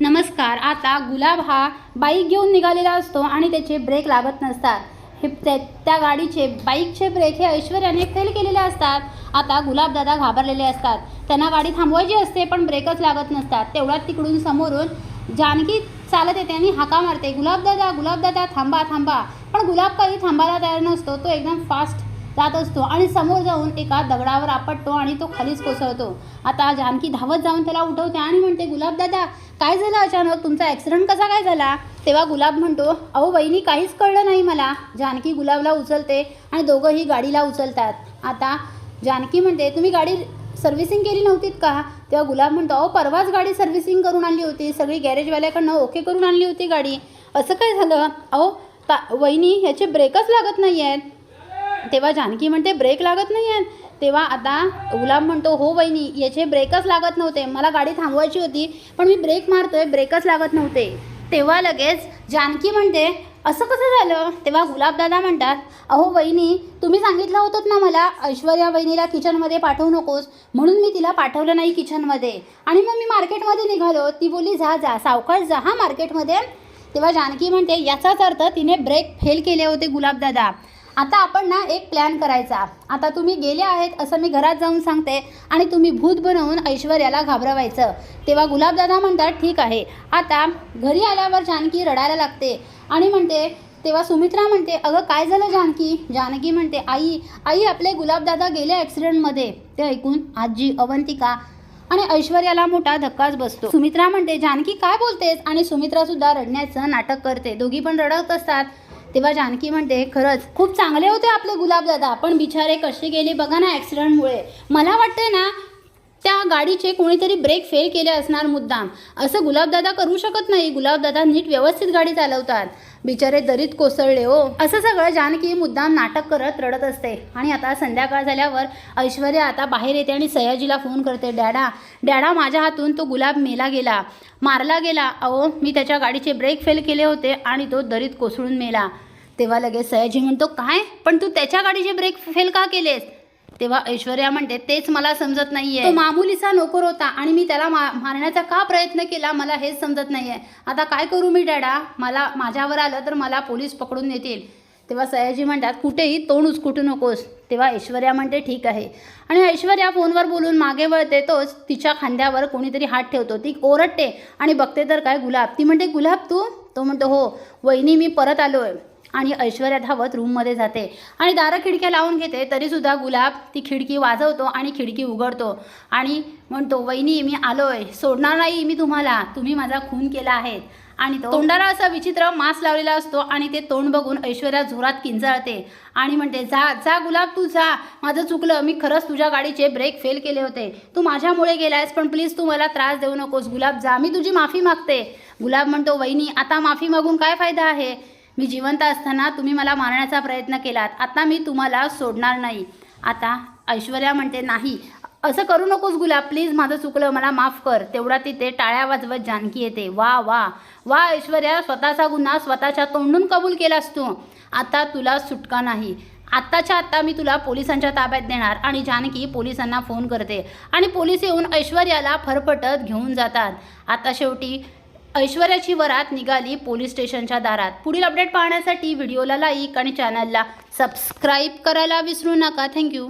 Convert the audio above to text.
नमस्कार आता गुलाब हा बाईक घेऊन निघालेला असतो आणि त्याचे ब्रेक लागत नसतात. हे त्या त्या गाडीचे बाईकचे ब्रेक हे ऐश्वर्याने फेल केलेले असतात. आता गुलाबदादा घाबरलेले असतात. त्यांना गाडी थांबवायची असते पण ब्रेकच लागत नसतात. तेवढ्यात तिकडून समोरून जानकी चालत येते आणि हाका मारते. गुलाबदादा गुलाबदादा थांबा थांबा. पण गुलाब काही थांबायला तयार नसतो. तो एकदम फास्ट जात असतो आणि समोर जाऊन एका दगडावर आपटतो आणि तो खालीच कोसळतो. आता जानकी धावत जाऊन त्याला उठवते आणि म्हणते गुलाबदादा काय झालं अचानक? तुमचा ॲक्सिडेंट कसा काय झाला? तेव्हा गुलाब म्हणतो अहो वहिनी काहीच कळलं नाही मला. जानकी गुलाबला उचलते आणि दोघंही गाडीला उचलतात. आता जानकी म्हणते तुम्ही गाडी सर्व्हिसिंग केली नव्हतीत का? तेव्हा गुलाब म्हणतो अहो परवाच गाडी सर्व्हिसिंग करून आणली होती. सगळी गॅरेजवाल्याकडनं ओके करून आणली होती गाडी. असं काय झालं? अहो ता वहिनी ह्याचे ब्रेकच लागत नाही आहेत तेव्हा जानकी म्हणते ब्रेक लागत नाही आहेत तेव्हा आता गुलाब म्हणतो हो वहिनी याचे ब्रेकच लागत नव्हते. मला गाडी थांबवायची होती पण मी ब्रेक मारतोय ब्रेकच लागत नव्हते. तेव्हा लगेच जानकी म्हणते असं कसं झालं? तेव्हा गुलाबदादा म्हणतात अहो वहिनी तुम्ही सांगितलं होतं ना मला ऐश्वर्या वहिनीला किचनमध्ये पाठवू नकोस म्हणून मी तिला पाठवलं नाही किचनमध्ये. आणि मग मी मार्केटमध्ये निघालो. ती बोलली जा जा सावकाश जा हा मार्केटमध्ये. तेव्हा जानकी म्हणते याचाच अर्थ तिने ब्रेक फेल केले होते गुलाबदादा. आता आपण ना एक प्लॅन करायचा. आता तुम्ही गेले आहेत असं मी घरात जाऊन सांगते आणि तुम्ही भूत बनवून ऐश्वर्याला घाबरवायचं. तेव्हा गुलाबदादा म्हणतात ठीक आहे. आता घरी आल्यावर जानकी रडायला लागते आणि म्हणते तेव्हा सुमित्रा म्हणते अगं काय झालं जानकी? जानकी म्हणते आई आई आपले गुलाबदादा गेले ॲक्सिडेंटमध्ये ते ऐकून आजी अवंतिका आणि ऐश्वर्याला मोठा धक्काच बसतो. सुमित्रा म्हणते जानकी काय बोलतेस? आणि सुमित्रा सुद्धा रडण्याचं नाटक करते. दोघी पण रडत असतात. तेव्हा जानकी म्हणते खरंच खूप चांगले होते आपले गुलाबदादा पण बिचारे कसे गेले बघा ना ॲक्सिडंटमुळे मला वाटतंय ना त्या गाडीचे कोणीतरी ब्रेक फेल केले असणार मुद्दाम. असं गुलाबदादा करू शकत नाही. गुलाबदादा नीट व्यवस्थित गाडी चालवतात. बिचारे दरीत कोसळले हो. असं सगळं जानकी मुद्दाम नाटक करत रडत असते. आणि आता संध्याकाळ झाल्यावर ऐश्वर्या आता बाहेर येते आणि सयाजीला फोन करते डॅडा डॅडा माझ्या हातून तो गुलाब मेला गेला. मारला गेला. अहो मी त्याच्या गाडीचे ब्रेक फेल केले होते आणि तो दरीत कोसळून मेला. तेव्हा लगेच सयाजी म्हणतो काय? पण तू त्याच्या गाडीचे ब्रेक फेल का केलेस? तेव्हा ऐश्वर्या म्हणते तेच मला समजत नाहीये. तो मामुलीचा नोकर होता आणि मी त्याला मा मारण्याचा का प्रयत्न केला मला हेच समजत नाहीये. आता काय करू मी डॅडा? मला माझ्यावर आलं तर मला पोलीस पकडून नेतील. तेव्हा सयाजी म्हणतात कुठेही तोंड उचकुटू नकोस. तेव्हा ऐश्वर्या म्हणते ठीक आहे. आणि ऐश्वर्या फोनवर बोलून मागे वळते तोच तिच्या खांद्यावर कोणीतरी हात ठेवतो. ती ओरडते आणि बघते तर काय गुलाब. ती म्हणते गुलाब तू? तो म्हणतो हो वहिनी मी परत आलो आहे आणि ऐश्वर्या धावत रूममध्ये जाते. आणि दारं खिडक्या लावून घेते तरीसुद्धा गुलाब ती खिडकी वाजवतो आणि खिडकी उघडतो. आणि म्हणतो वहिनी मी आलोय. सोडणार नाही मी तुम्हाला. तुम्ही माझा खून केला आहे. आणि तो तोंडाला असा विचित्र मास्क लावलेला असतो आणि ते तोंड बघून ऐश्वर्या जोरात किंचाळते आणि म्हणते जा जा गुलाब तू जा. माझं चुकलं. मी खरंच तुझ्या गाडीचे ब्रेक फेल केले होते. तू माझ्यामुळे गेलायस पण प्लीज तू मला त्रास देऊ नकोस. गुलाब जा. मी तुझी माफी मागते. गुलाब म्हणतो वहिनी आता माफी मागून काय फायदा आहे? मी जिवंत असताना तुम्ही मला मारण्याचा प्रयत्न केलात. आता मी तुम्हाला सोडणार नाही. आता ऐश्वर्या म्हणते नाही असं करू नकोस गुलाब. प्लीज माझं चुकलं मला माफ कर. तेवढा तिथे टाळ्या वाजवत जानकी येते. वा वा वा ऐश्वर्या स्वतःचा गुन्हा स्वतःच्या तोंडून कबूल केलास तू. आता तुला सुटका नाही. आत्ताच्या आत्ता मी तुला पोलिसांच्या ताब्यात देणार. आणि जानकी पोलिसांना फोन करते. आणि पोलीस येऊन ऐश्वर्याला फरफटत घेऊन जातात. आता शेवटी ऐश्वर्याची वरात निघाली पोलीस स्टेशनच्या दारात. पुढील अपडेट पाहण्यासाठी व्हिडिओला लाईक आणि चॅनलला सबस्क्राईब करायला विसरू नका. थँक्यू